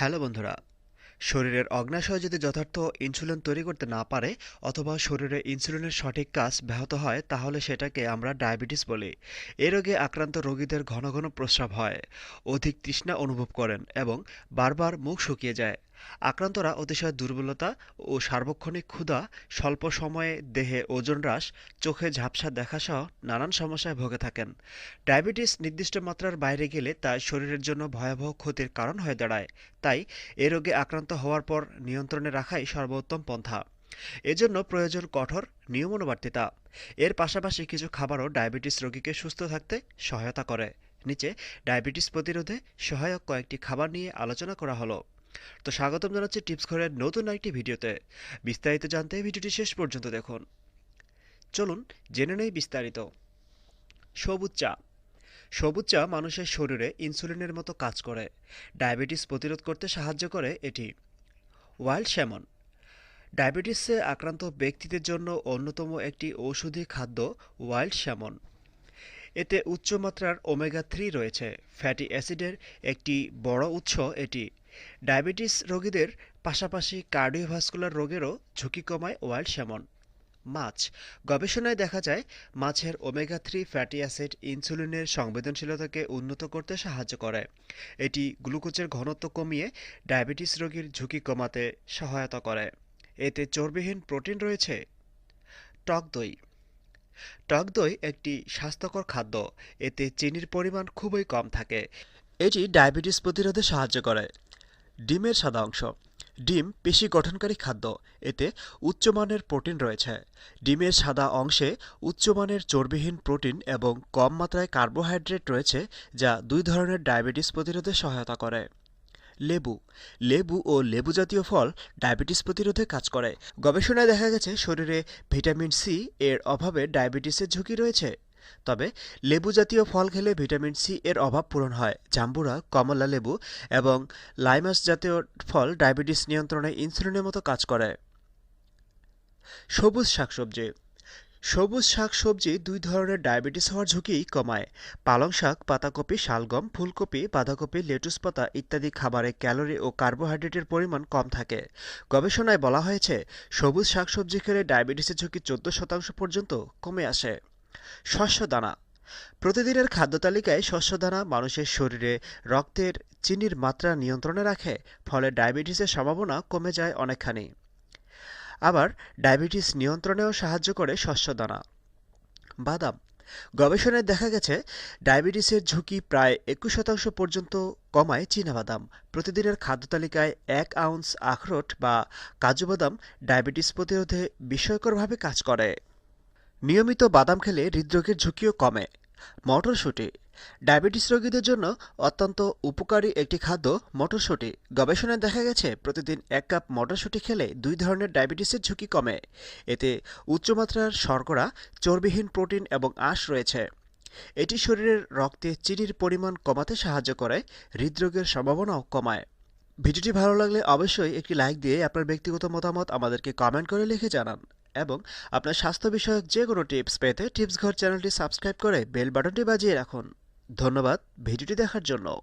Hello বন্ধুরা, শরীরের অগ্নাশয় যদি যথার্থ ইনসুলিন তৈরি করতে না পারে অথবা শরীরে ইনসুলিনের সঠিক কাজ ব্যাহত হয়, তাহলে সেটাকে আমরা ডায়াবেটিস বলি। এ রোগে আক্রান্ত রোগীদের ঘন ঘন প্রস্রাব হয়, অধিক তৃষ্ণা অনুভব করেন এবং বারবার মুখ শুকিয়ে যায়। আক্রান্তরা অতিশয় দুর্বলতা ও সার্বক্ষণিক ক্ষুধা, স্বল্প সময়ে দেহে ওজন হ্রাস, চোখে ঝাপসা দেখাসহ নানান সমস্যায় ভোগে থাকেন। ডায়াবেটিস নির্দিষ্ট মাত্রার বাইরে গেলে তা শরীরের জন্য ভয়াবহ ক্ষতির কারণ হয়ে দাঁড়ায়। তাই এ রোগে আক্রান্ত হওয়ার পর নিয়ন্ত্রণে রাখাই সর্বোত্তম পন্থা। এজন্য প্রয়োজন কঠোর নিয়মানুবর্তিতা। এর পাশাপাশি কিছু খাবারও ডায়াবেটিস রোগীকে সুস্থ থাকতে সহায়তা করে। নিচে ডায়াবেটিস প্রতিরোধে সহায়ক কয়েকটি খাবার নিয়ে আলোচনা করা হলো। তো স্বাগতম জানাচ্ছি টিপস ঘরের নতুন একটি ভিডিওতে। বিস্তারিত জানতে ভিডিওটি শেষ পর্যন্ত দেখুন। চলুন জেনে নেই বিস্তারিত। সবুজ চা। সবুজ চা মানুষের শরীরে ইনসুলিনের মতো কাজ করে। ডায়াবেটিস প্রতিরোধ করতে সাহায্য করে এটি। Wild salmon. ডায়াবেটিসে আক্রান্ত ব্যক্তিদের জন্য অন্যতম একটি ঔষধি খাদ্য ওয়াইল্ড স্যামন। এতে উচ্চমাত্রার ওমেগা থ্রি রয়েছে। ফ্যাটি অ্যাসিডের একটি বড় উৎস এটি। ডায়াবেটিস রোগীদের পাশাপাশি কার্ডিওভাস্কুলার রোগেরও ঝুঁকি কমায় ওয়াইল্ড স্যামন মাছ। গবেষণায় দেখা যায়, মাছের ওমেগা থ্রি ফ্যাটি অ্যাসিড ইনসুলিনের সংবেদনশীলতাকে উন্নত করতে সাহায্য করে। এটি গ্লুকোজের ঘনত্ব কমিয়ে ডায়াবেটিস রোগীর ঝুঁকি কমাতে সহায়তা করে। এতে চর্বিহীন প্রোটিন রয়েছে। টক দই। টক দই একটি স্বাস্থ্যকর খাদ্য। এতে চিনির পরিমাণ খুবই কম থাকে। এটি ডায়াবেটিস প্রতিরোধে সাহায্য করে। ডিমের সাদা অংশ। ডিম পেশি গঠনকারী খাদ্য। এতে উচ্চমানের প্রোটিন রয়েছে। ডিমের সাদা অংশে উচ্চমানের চর্বিহীন প্রোটিন এবং কম মাত্রায় কার্বোহাইড্রেট রয়েছে, যা দুই ধরনের ডায়াবেটিস প্রতিরোধে সহায়তা করে। লেবু। লেবু ও লেবু জাতীয় ফল ডায়াবেটিস প্রতিরোধে কাজ করে। গবেষণায় দেখা গেছে, শরীরে ভিটামিন সি এর অভাবে ডায়াবেটিসের ঝুঁকি রয়েছে। তবে লেবু জাতীয় ফল খেলে ভিটামিন সি এর অভাব পূরণ হয়। জাম্বুরা, কমলা লেবু এবং লাইমাস জাতীয় ফল ডায়াবেটিস নিয়ন্ত্রণে ইনসুলিনের মতো কাজ করে। সবুজ শাকসবজি। সবুজ শাকসবজি দুই ধরনের ডায়াবেটিস হওয়ার ঝুঁকি কমায়। পালং শাক, পাতাকপি, শালগম, ফুলকপি, বাঁধাকপি, লেটুস পাতা ইত্যাদি খাবারে ক্যালোরি ও কার্বোহাইড্রেটের পরিমাণ কম থাকে। গবেষণায় বলা হয়েছে, সবুজ শাকসবজি খেলে ডায়াবেটিসের ঝুঁকি চোদ্দ শতাংশ পর্যন্ত কমে আসে। শস্য দানা। প্রতিদিনের খাদ্য তালিকায় শস্য দানা মানুষের শরীরে রক্তের চিনির মাত্রা নিয়ন্ত্রণে রাখে, ফলে ডায়াবেটিসের সম্ভাবনা কমে যায় অনেকখানি। আবার ডায়াবেটিস নিয়ন্ত্রণেও সাহায্য করে শস্য দানা। বাদাম। গবেষণায় দেখা গেছে, ডায়াবেটিসের ঝুঁকি প্রায় একুশ শতাংশ পর্যন্ত কমায় চীনাবাদাম প্রতিদিনের খাদ্য তালিকায় এক আউন্স আখরোট বা কাজু বাদাম ডায়াবেটিস প্রতিরোধে বিস্ময়করভাবে কাজ করে। নিয়মিত বাদাম খেলে হৃদরোগের ঝুঁকিও কমে। মটরশুঁটি। ডায়াবেটিস রোগীদের জন্য অত্যন্ত উপকারী একটি খাদ্য মটরশুঁটি। গবেষণায় দেখা গেছে, প্রতিদিন এক কাপ মটরশুঁটি খেলে দুই ধরনের ডায়াবেটিসের ঝুঁকি কমে। এতে উচ্চমাত্রার শর্করা, চর্বিহীন প্রোটিন এবং আঁশ রয়েছে। এটি শরীরের রক্তে চিনির পরিমাণ কমাতে সাহায্য করে, হৃদরোগের সম্ভাবনাও কমায়। ভিডিওটি ভালো লাগলে অবশ্যই একটি লাইক দিয়ে আপনার ব্যক্তিগত মতামত আমাদেরকে কমেন্ট করে লিখে জানান। এবং আপনার স্বাস্থ্য বিষয়ক যে কোনো টিপস পেতে টিপস ঘর চ্যানেলটি সাবস্ক্রাইব করে বেল বাটনটি বাজিয়ে রাখুন। ধন্যবাদ ভিডিওটি দেখার জন্য।